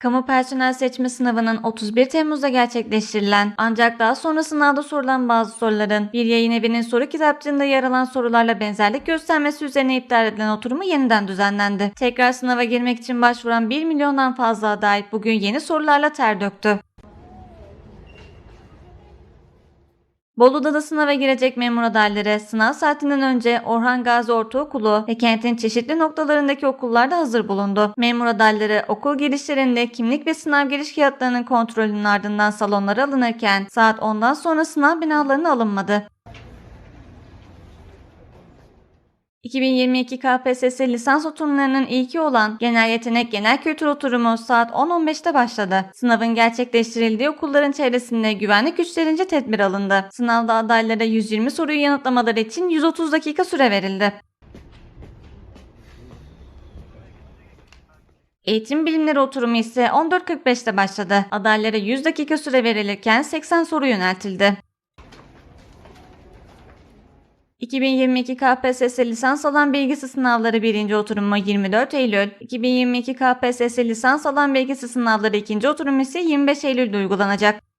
Kamu personel seçme sınavının 31 Temmuz'da gerçekleştirilen ancak daha sonra sınavda sorulan bazı soruların bir yayın evinin soru kitapçığında yer alan sorularla benzerlik göstermesi üzerine iptal edilen oturumu yeniden düzenlendi. Tekrar sınava girmek için başvuran 1 milyondan fazla aday bugün yeni sorularla ter döktü. Bolu'da da sınava girecek memur adayları sınav saatinden önce Orhan Gazi Ortaokulu ve kentin çeşitli noktalarındaki okullarda hazır bulundu. Memur adayları okul girişlerinde kimlik ve sınav giriş kağıtlarının kontrolünün ardından salonlara alınırken saat 10'dan sonra sınav binalarına alınmadı. 2022 KPSS lisans oturumlarının ilki olan Genel Yetenek Genel Kültür oturumu saat 10.15'te başladı. Sınavın gerçekleştirildiği okulların çevresinde güvenlik güçlerince tedbir alındı. Sınavda adaylara 120 soruyu yanıtlamaları için 130 dakika süre verildi. Eğitim bilimleri oturumu ise 14.45'te başladı. Adaylara 100 dakika süre verilirken 80 soru yöneltildi. 2022 KPSS lisans alan bilgisi sınavları 1. oturumu 24 Eylül, 2022 KPSS lisans alan bilgisi sınavları 2. oturumu ise 25 Eylül'de uygulanacak.